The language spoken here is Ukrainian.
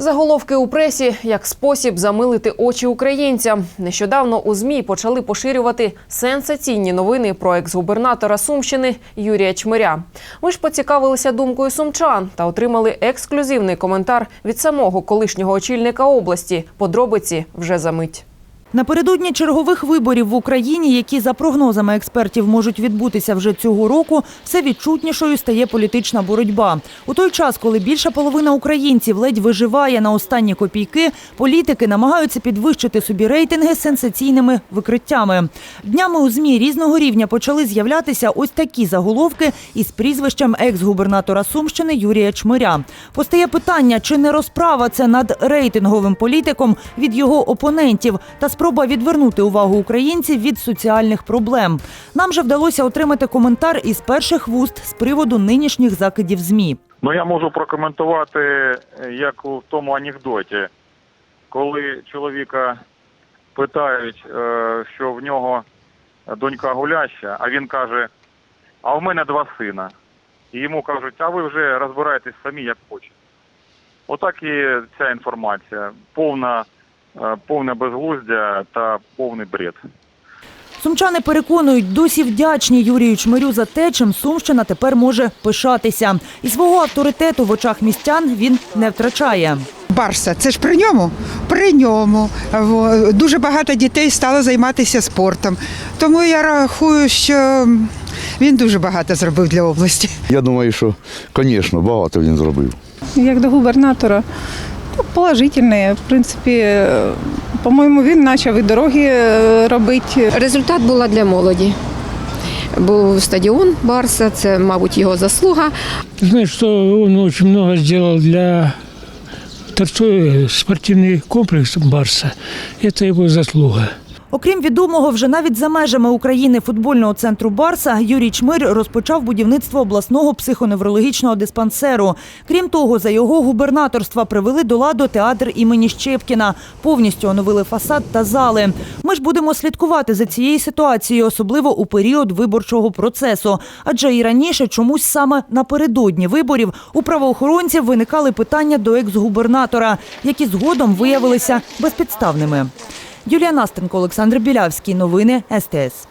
Заголовки у пресі як спосіб замилити очі українцям. Нещодавно у змі почали поширювати сенсаційні новини про екс-губернатора Сумщини Юрія Чмиря. Ми ж поцікавилися думкою сумчан та отримали ексклюзивний коментар від самого колишнього очільника області. Подробиці вже за мить. Напередодні чергових виборів в Україні, які за прогнозами експертів можуть відбутися вже цього року, все відчутнішою стає політична боротьба. У той час, коли більша половина українців ледь виживає на останні копійки, політики намагаються підвищити собі рейтинги сенсаційними викриттями. Днями у змі різного рівня почали з'являтися ось такі заголовки із прізвищем екс-губернатора Сумщини Юрія Чмиря. Постає питання, чи не розправа це над рейтинговим політиком від його опонентів та спроба відвернути увагу українців від соціальних проблем. Нам же вдалося отримати коментар із перших вуст з приводу нинішніх закидів змі. Ну я можу прокоментувати, е, як у тому анекдоті, коли чоловіка питають, е, що в нього донька гуляща, а він каже: А в мене два сина. І йому кажуть, а ви вже розбираєтесь самі як хочете. Отак і ця інформація. Повна, повне безглуздя та повний бред. Сумчани переконують, досі вдячні Юрію Чмирю за те, чим Сумщина тепер може пишатися. І свого авторитету в очах містян він не втрачає. Барса, це ж при ньому? При ньому. Дуже багато дітей стало займатися спортом. Тому я рахую, що він дуже багато зробив для області. Я думаю, що, звісно, багато він зробив. Як до губернатора, положительний. В принципі, е, по-моєму, він почав і дороги е, робити. Результат була для молоді. Був стадіон Барса, це, мабуть, його заслуга. Знаешь, что он очень много сделал для торцовый спортивный комплекс Барса. Это его заслуга. Окрім відомого, вже навіть за межами України футбольного центру Барса Юрій Чмир розпочав будівництво обласного психоневрологічного диспансеру. Крім того, за його губернаторства привели до ладу театр імені Щепкіна, повністю оновили фасад та зали. Ми ж будемо слідкувати за цією ситуацією, особливо у період виборчого процесу. Адже і раніше чомусь саме напередодні виборів у правоохоронців виникали питання до екс-губернатора, які згодом виявилися безпідставними. Юлія Настенко, Олександр Білявський. Новини СТС.